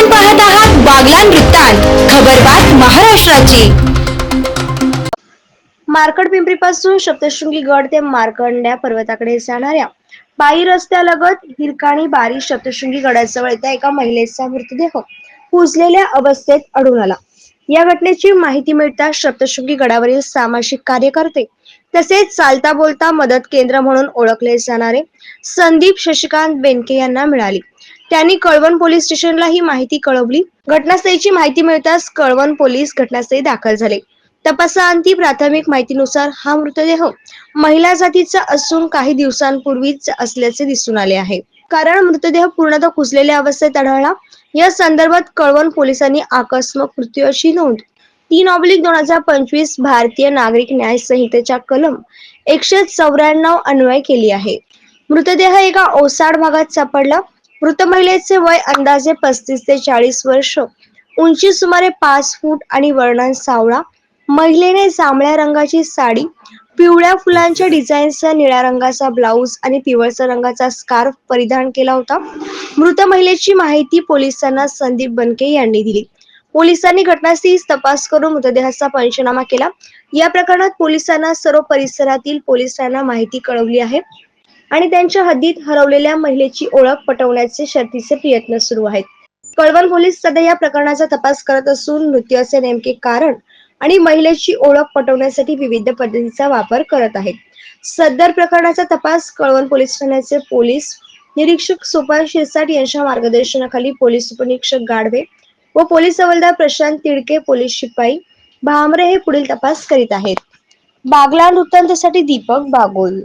आपण पाहत आहात बागलान वृत्तांत. खबरबात महाराष्ट्राची. मार्कड पिंपरी पासून सप्तशृंगी गड ते मार्कंड्या पर्वताकडे जाणाऱ्या पायी रस्त्यालगत हिरकाणी बारी सप्तशृंगी गडाजवळ येत्या एका महिलेचा मृतदेह कुजलेल्या अवस्थेत आढळून आला. या घटनेची माहिती मिळताच सप्तशृंगी गडावरील सामाजिक कार्यकर्ते तसेच चालता बोलता मदत केंद्र म्हणून ओळखले जाणारे संदीप शशिकांत बेनके यांना मिळाली. त्यांनी कळवण पोलीस स्टेशनला ही माहिती कळवली. घटनास्थळीची माहिती मिळताच कळवण पोलीस घटनास्थळी दाखल झाले. तपासाअंती प्राथमिक माहितीनुसार हा मृतदेह महिला जातीचा असून काही दिवसांपूर्वीच असल्याचे दिसून आले आहे. कारण मृतदेह पूर्णतः कुजलेल्या अवस्थेत आढळला. या संदर्भात कळवण पोलिसांनी आकस्मिक मृत्यू अशी नोंद. तीन ऑब्लिक दोन हजार पंचवीस भारतीय नागरिक न्याय संहितेच्या कलम एकशे चौऱ्याण्णव अन्वय केली आहे. मृतदेह एका ओसाड भागात सापडला. मृत महिलेचे वय अंदाजे पस्तीस ते चाळीस वर्ष. उंची सुमारे पाच फूट आणि वर्णन सावळा. महिलेने जांभळ्या रंगाची साडी पिवळ्या फुलांच्या डिझाईनचा निळ्या रंगाचा ब्लाऊज आणि पिवळसर रंगाचा स्कार्फ परिधान केला होता. मृत महिलेची माहिती पोलिसांना संदीप बनके यांनी दिली. पोलिसांनी घटनास्थळी तपास करून मृतदेहाचा पंचनामा केला. या प्रकरणात पोलिसांना सर्व परिसरातील पोलिसांना माहिती कळवली आहे. आणि त्यांच्या हद्दीत हरवलेल्या महिलेची ओळख पटवण्याचे शर्तीचे प्रयत्न सुरू आहेत. कळवण पोलीस सध्या या प्रकरणाचा तपास करत असून मृत्यूचे नेमके कारण आणि महिलेची ओळख पटवण्यासाठी विविध पद्धतीचा वापर करत आहेत. सदर प्रकरणाचा तपास कळवण पोलीस ठाण्याचे पोलीस निरीक्षक सोपान शिरसाट यांच्या मार्गदर्शनाखाली पोलीस उपनिरीक्षक गाढवे व पोलीस हवालदार प्रशांत तिडके पोलीस शिपाई भामरे हे पुढील तपास करीत आहेत. बागला वृत्तांतासाठी दीपक बागोल.